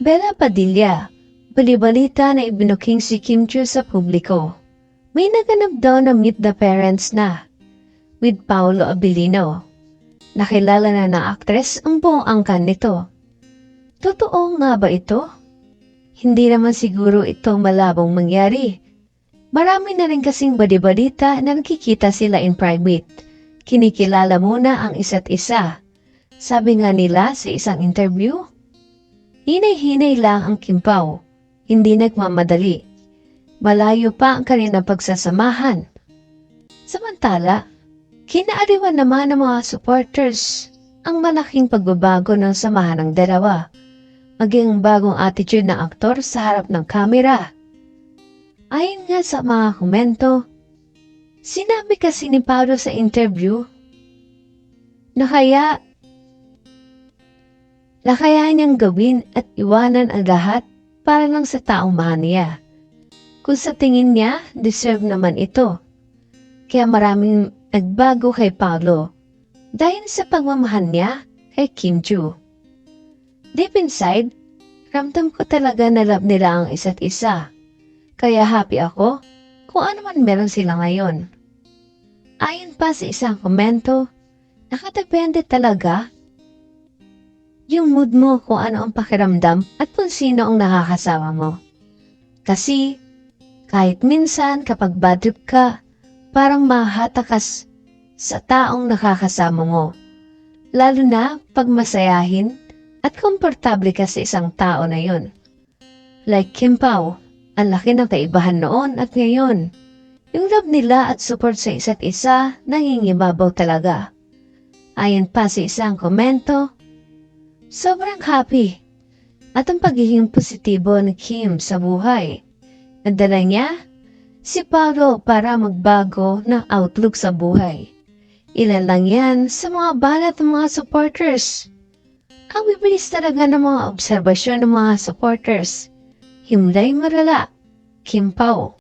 Bella Padilla, balibalita na ibinuking si Kim Chiu sa publiko. May naganap daw na meet the parents na with Paolo Abilino. Nakilala na ng aktres ang buong angkan nito. Totoo nga ba ito? Hindi naman siguro ito malabong mangyari. Marami na rin kasing badibalita na nakikita sila in private. Kinikilala muna ang isa't isa. Sabi nga nila sa isang interview, Hinay-hinay lang ang kimpaw, hindi nagmamadali. Malayo pa ang kanilang pagsasamahan. Samantala, kinaariwan naman ng mga supporters ang malaking pagbabago ng samahan ng dalawa, maging bagong attitude ng aktor sa harap ng kamera. Ayon nga sa mga komento, sinabi kasi ni Paolo sa interview na kaya na kaya niyang gawin at iwanan ang lahat para lang sa taong mahal niya. Kung sa tingin niya, deserve naman ito. Kaya maraming nagbago kay Paolo dahil sa pagmamahal niya kay Kim Ju. Deep inside, ramdam ko talaga na love nila ang isa't isa. Kaya happy ako kung ano man meron sila ngayon. Ayon pa sa isang komento, nakadepende talaga yung mood mo kung ano ang pakiramdam at kung sino ang nakakasama mo. Kasi, kahit minsan kapag bad trip ka, parang mahatakas sa taong nakakasama mo. Lalo na pag masayahin at komportable ka sa isang tao na yun. Like Kim Pao, ang laki ng kaibahan noon at ngayon. Yung love nila at support sa isa't isa, nangingibabaw talaga. Ayon pa sa isang komento, Sobrang happy. At ang pagiging positibo ni Kim sa buhay. Nadala niya si Paolo para magbago ng outlook sa buhay. Ilan lang yan sa mga balat ng mga supporters. Ang bibilis talaga ng mga obserbasyon ng mga supporters. Himlay marala. Kim Pao.